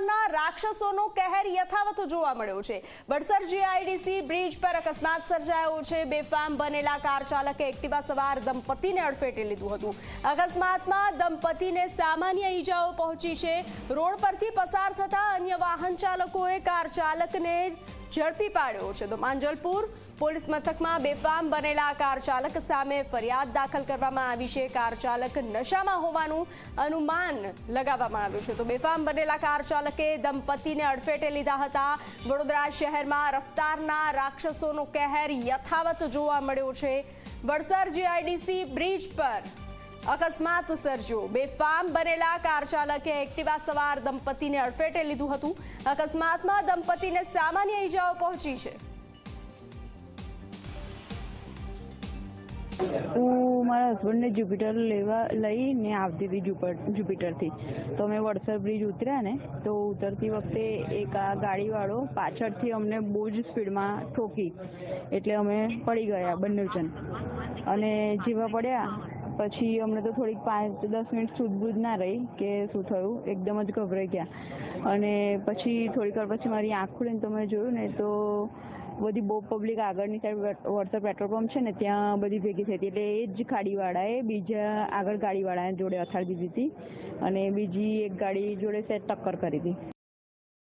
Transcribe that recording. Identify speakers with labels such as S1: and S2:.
S1: રફતારના રાક્ષસોનો કહેર યથાવત જોવા મળ્યો છે. બડસર જીઆઈડીસી બ્રિજ પર અકસ્માત સર્જાયો છે. બેફામ બનેલા કાર ચાલકે એક્ટિવા સવાર દંપતીને અડફેટે લીધું હતું. અકસ્માતમાં દંપતીને સામાન્ય ઈજાઓ પહોંચી છે. રોડ પરથી પસાર થતા અન્ય વાહન ચાલકોએ કાર ચાલકને ઝડપી પાડ્યો છે. તો માંજલપુર પોલીસ મથકમાં બેફામ બનેલા કાર ચાલક સામે ફરિયાદ દાખલ કરવામાં આવી છે. કાર ચાલક નશામાં હોવાનું અનુમાન લગાવવામાં આવ્યું છે. તો બેફામ બનેલા કાર ચાલકે દંપતીને અડફેટે લીધા હતા. વડોદરા શહેરમાં રફતારના રાક્ષસોનો કહેર યથાવત જોવા મળ્યો છે. વડસર જીઆઈડીસી બ્રિજ પર અકસ્માત સર્જ્યો. બેફામ બનેલા કાર ચાલકે એક્ટિવા સવાર દંપતીને અડફેટે લીધું હતું. અકસ્માતમાં દંપતીને સામાન્ય ઈજાઓ પહોંચી છે.
S2: હું મારા હસબન્ડને જ્યુપિટર લેવા લઈને આવતી હતી જુપ- જ્યુપિટરથી તો અમે વડસર બ્રિજ ઉતર્યા ને, તો ઉતરતી વખતે એક આ ગાડીવાળો પાછળથી અમને બહુ જ સ્પીડમાં ઠોકી. એટલે અમે પડી ગયા બંને જણ. અને જેવા પડ્યા પછી અમને તો થોડીક પાંચ દસ મિનિટ સૂઝબૂઝ ના રહી કે શું થયું, એકદમ જ ગભરાઈ ગયા. અને પછી થોડીક વાર પછી મારી આંખ ખુલીને તો મેં જોયું ને તો બધી બહુ પબ્લિક આગળની સાઈડ વળતર પેટ્રોલ પંપ છે ને, ત્યાં બધી ભેગી થઈ હતી. એટલે એ જ ગાડીવાળાએ બીજા આગળ ગાડીવાળાને જોડે અથાડી દીધી હતી. અને બીજી એક ગાડી જોડે સેટ ટક્કર કરી હતી.